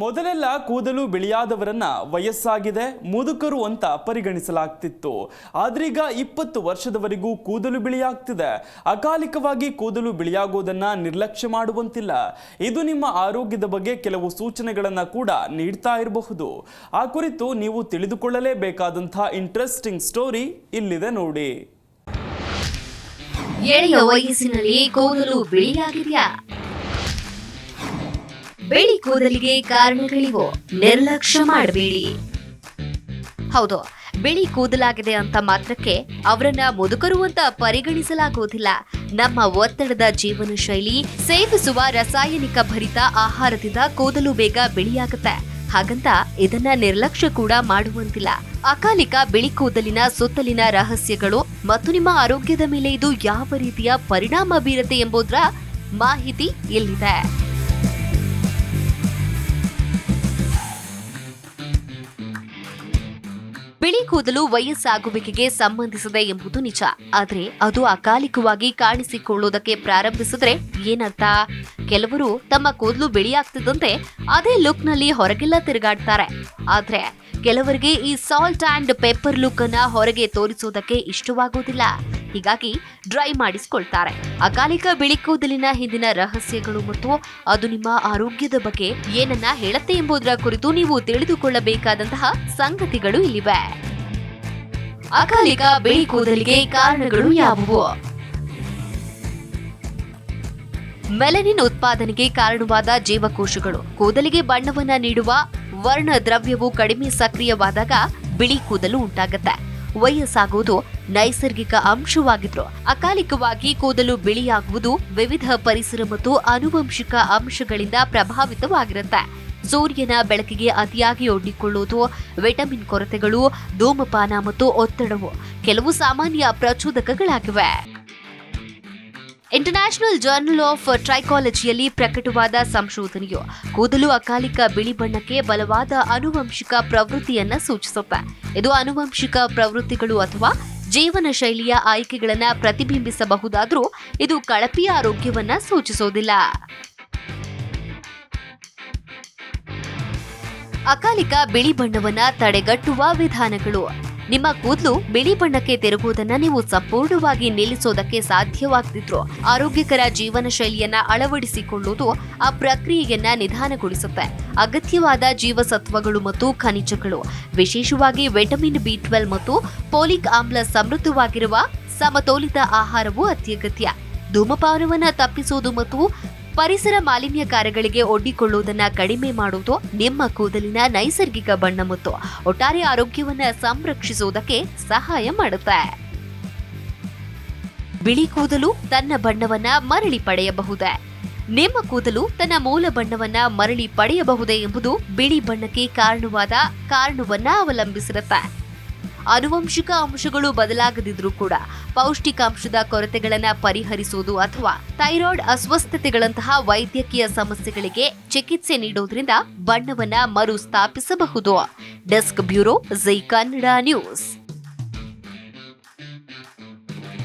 ಮೊದಲೆಲ್ಲ ಕೂದಲು ಬಿಳಿಯಾದವರನ್ನ ವಯಸ್ಸಾಗಿದೆ, ಮುದುಕರು ಅಂತ ಪರಿಗಣಿಸಲಾಗ್ತಿತ್ತು. ಆದ್ರೀಗ ಇಪ್ಪತ್ತು ವರ್ಷದವರೆಗೂ ಕೂದಲು ಬಿಳಿಯಾಗ್ತಿದೆ. ಅಕಾಲಿಕವಾಗಿ ಕೂದಲು ಬಿಳಿಯಾಗೋದನ್ನ ನಿರ್ಲಕ್ಷ್ಯ ಮಾಡುವಂತಿಲ್ಲ. ಇದು ನಿಮ್ಮ ಆರೋಗ್ಯದ ಬಗ್ಗೆ ಕೆಲವು ಸೂಚನೆಗಳನ್ನ ಕೂಡ ನೀಡ್ತಾ ಇರಬಹುದು. ಆ ಕುರಿತು ನೀವು ತಿಳಿದುಕೊಳ್ಳಲೇಬೇಕಾದಂತಹ ಇಂಟ್ರೆಸ್ಟಿಂಗ್ ಸ್ಟೋರಿ ಇಲ್ಲಿದೆ ನೋಡಿ. ಎಳೆಯ ವಯಸ್ಸಿನಲ್ಲಿ ಕೂದಲು ಬಿಳಿಯಾಗಿದೆಯಾ? ಬಿಳಿ ಕೂದಲಿಗೆ ಕಾರಣಗಳಿವು ನಿರ್ಲಕ್ಷ್ಯ ಮಾಡಬೇಡಿ. ಹೌದು ಬಿಳಿ ಕೂದಲಾಗಿದೆ ಅಂತ ಮಾತ್ರಕ್ಕೆ ಅವರನ್ನ ಮುದುಕರು ಅಂತ ಪರಿಗಣಿಸಲಾಗುವುದಿಲ್ಲ. ನಮ್ಮ ಒತ್ತಡದ ಜೀವನ ಶೈಲಿ, ಸೇವಿಸುವ ರಾಸಾಯನಿಕ ಭರಿತ ಆಹಾರದಿಂದ ಕೂದಲು ಬೇಗ ಬಿಳಿಯಾಗುತ್ತೆ. ಹಾಗಂತ ಇದನ್ನ ನಿರ್ಲಕ್ಷ್ಯ ಕೂಡ ಮಾಡುವಂತಿಲ್ಲ. ಅಕಾಲಿಕ ಬಿಳಿ ಕೂದಲಿನ ಸುತ್ತಲಿನ ರಹಸ್ಯಗಳು ಮತ್ತು ನಿಮ್ಮ ಆರೋಗ್ಯದ ಮೇಲೆ ಇದು ಯಾವ ರೀತಿಯ ಪರಿಣಾಮ ಬೀರುತ್ತೆ ಎಂಬುದರ ಮಾಹಿತಿ ಇಲ್ಲಿದೆ. ಬಿಳಿ ಕೂದಲು ವಯಸ್ಸಾಗುವಿಕೆಗೆ ಸಂಬಂಧಿಸಿದೆ ಎಂಬುದು ನಿಜ. ಆದರೆ ಅದು ಅಕಾಲಿಕವಾಗಿ ಕಾಣಿಸಿಕೊಳ್ಳುವುದಕ್ಕೆ ಪ್ರಾರಂಭಿಸಿದ್ರೆ ಏನರ್ಥ? ಕೆಲವರು ತಮ್ಮ ಕೂದಲು ಬಿಳಿಯಾಗ್ತಿದ್ದಂತೆ ಅದೇ ಲುಕ್ನಲ್ಲಿ ಹೊರಗೆಲ್ಲ ತಿರುಗಾಡ್ತಾರೆ. ಆದ್ರೆ ಕೆಲವರಿಗೆ ಈ ಸಾಲ್ಟ್ ಅಂಡ್ ಪೆಪ್ಪರ್ ಲುಕ್ ಅನ್ನ ಹೊರಗೆ ತೋರಿಸುವುದಕ್ಕೆ ಇಷ್ಟವಾಗುವುದಿಲ್ಲ ಹೀಗಾಗಿ ಡ್ರೈ ಮಾಡಿಸಿಕೊಳ್ತಾರೆ. ಅಕಾಲಿಕ ಬಿಳಿ ಕೂದಲಿನ ಹಿಂದಿನ ರಹಸ್ಯಗಳು ಮತ್ತು ಅದು ನಿಮ್ಮ ಆರೋಗ್ಯದ ಬಗ್ಗೆ ಏನನ್ನ ಹೇಳುತ್ತೆ ಎಂಬುದರ ಕುರಿತು ನೀವು ತಿಳಿದುಕೊಳ್ಳಬೇಕಾದಂತಹ ಸಂಗತಿಗಳು ಇಲ್ಲಿವೆ. ಅಕಾಲಿಕ ಬಿಳಿ ಕೂದಲಿಗೆ ಕಾರಣಗಳು ಯಾವುವು? ಮೆಲನಿನ್ ಉತ್ಪಾದನೆಗೆ ಕಾರಣವಾದ ಜೀವಕೋಶಗಳು. ಕೂದಲಿಗೆ ಬಣ್ಣವನ್ನ ನೀಡುವ ವರ್ಣ ದ್ರವ್ಯವು ಕಡಿಮೆ ಸಕ್ರಿಯವಾದಾಗ ಬಿಳಿ ಕೂದಲು ಉಂಟಾಗುತ್ತೆ. ವಯಸ್ಸಾಗುವುದು ನೈಸರ್ಗಿಕ ಅಂಶವಾಗಿದ್ರು ಅಕಾಲಿಕವಾಗಿ ಕೂದಲು ಬಿಳಿಯಾಗುವುದು ವಿವಿಧ ಪರಿಸರ ಮತ್ತು ಆನುವಂಶಿಕ ಅಂಶಗಳಿಂದ ಪ್ರಭಾವಿತವಾಗಿರುತ್ತೆ. ಸೂರ್ಯನ ಬೆಳಕಿಗೆ ಅತಿಯಾಗಿ ಒಡ್ಡಿಕೊಳ್ಳುವುದು ವಿಟಮಿನ್ ಕೊರತೆಗಳು, ಧೂಮಪಾನ ಮತ್ತು ಒತ್ತಡವು ಕೆಲವು ಸಾಮಾನ್ಯ ಪ್ರಚೋದಕಗಳಾಗಿವೆ. ಇಂಟರ್ನ್ಯಾಷನಲ್ ಜರ್ನಲ್ ಆಫ್ ಟ್ರೈಕಾಲಜಿಯಲ್ಲಿ ಪ್ರಕಟವಾದ ಸಂಶೋಧನೆಯು ಕೂದಲು ಅಕಾಲಿಕ ಬಿಳಿ ಬಣ್ಣಕ್ಕೆ ಬಲವಾದ ಅನುವಂಶಿಕ ಪ್ರವೃತ್ತಿಯನ್ನ ಸೂಚಿಸುತ್ತೆ. ಇದು ಅನುವಂಶಿಕ ಪ್ರವೃತ್ತಿಗಳು ಅಥವಾ ಜೀವನ ಶೈಲಿಯ ಆಯ್ಕೆಗಳನ್ನ ಪ್ರತಿಬಿಂಬಿಸಬಹುದಾದರೂ ಇದು ಕಳಪೆಯ ಆರೋಗ್ಯವನ್ನ ಸೂಚಿಸೋದಿಲ್ಲ ಅಕಾಲಿಕ ಬಿಳಿ ಬಣ್ಣವನ್ನು ತಡೆಗಟ್ಟುವ ವಿಧಾನಗಳು ನಿಮ್ಮ ಕೂದಲು ಬಿಳಿ ಬಣ್ಣಕ್ಕೆ ತಿರುಗುವುದನ್ನ ನೀವು ಸಂಪೂರ್ಣವಾಗಿ ನಿಲ್ಲಿಸೋದಕ್ಕೆ ಸಾಧ್ಯವಾಗ್ತಿದ್ರು. ಆರೋಗ್ಯಕರ ಜೀವನ ಶೈಲಿಯನ್ನ ಅಳವಡಿಸಿಕೊಳ್ಳುವುದು ಆ ಪ್ರಕ್ರಿಯೆಯನ್ನ ನಿಧಾನಗೊಳಿಸುತ್ತೆ. ಅಗತ್ಯವಾದ ಜೀವಸತ್ವಗಳು ಮತ್ತು ಖನಿಜಗಳು, ವಿಶೇಷವಾಗಿ ವಿಟಮಿನ್ ಬಿ ಟ್ವೆಲ್ ಮತ್ತು ಪೋಲಿಕ್ ಆಮ್ಲ ಸಮೃದ್ಧವಾಗಿರುವ ಸಮತೋಲಿತ ಆಹಾರವು ಅತ್ಯಗತ್ಯ. ಧೂಮಪಾನವನ್ನು ತಪ್ಪಿಸುವುದು ಮತ್ತು ಪರಿಸರ ಮಾಲಿನ್ಯ ಕಾರ್ಯಗಳಿಗೆ ಒಡ್ಡಿಕೊಳ್ಳುವುದನ್ನ ಕಡಿಮೆ ಮಾಡುವುದು ನಿಮ್ಮ ಕೂದಲಿನ ನೈಸರ್ಗಿಕ ಬಣ್ಣ ಮತ್ತು ಒಟ್ಟಾರೆ ಆರೋಗ್ಯವನ್ನ ಸಂರಕ್ಷಿಸುವುದಕ್ಕೆ ಸಹಾಯ ಮಾಡುತ್ತೆ. ಬಿಳಿ ಕೂದಲು ತನ್ನ ಬಣ್ಣವನ್ನ ಮರಳಿ ಪಡೆಯಬಹುದೇ? ನಿಮ್ಮ ಕೂದಲು ತನ್ನ ಮೂಲ ಬಣ್ಣವನ್ನ ಮರಳಿ ಪಡೆಯಬಹುದೇ ಎಂಬುದು ಬಿಳಿ ಬಣ್ಣಕ್ಕೆ ಕಾರಣವಾದ ಕಾರಣವನ್ನ ಅವಲಂಬಿಸಿರುತ್ತೆ. ಆನುವಂಶಿಕ ಅಂಶಗಳು ಬದಲಾಗದಿದ್ರೂ ಕೂಡ ಪೌಷ್ಟಿಕಾಂಶದ ಕೊರತೆಗಳನ್ನು ಪರಿಹರಿಸುವುದು ಅಥವಾ ಥೈರಾಯ್ಡ್ ಅಸ್ವಸ್ಥತೆಗಳಂತಹ ವೈದ್ಯಕೀಯ ಸಮಸ್ಯೆಗಳಿಗೆ ಚಿಕಿತ್ಸೆ ನೀಡೋದ್ರಿಂದ ಬಣ್ಣವನ್ನ ಮರುಸ್ಥಾಪಿಸಬಹುದು. Desk bureau, Jai Kannada news.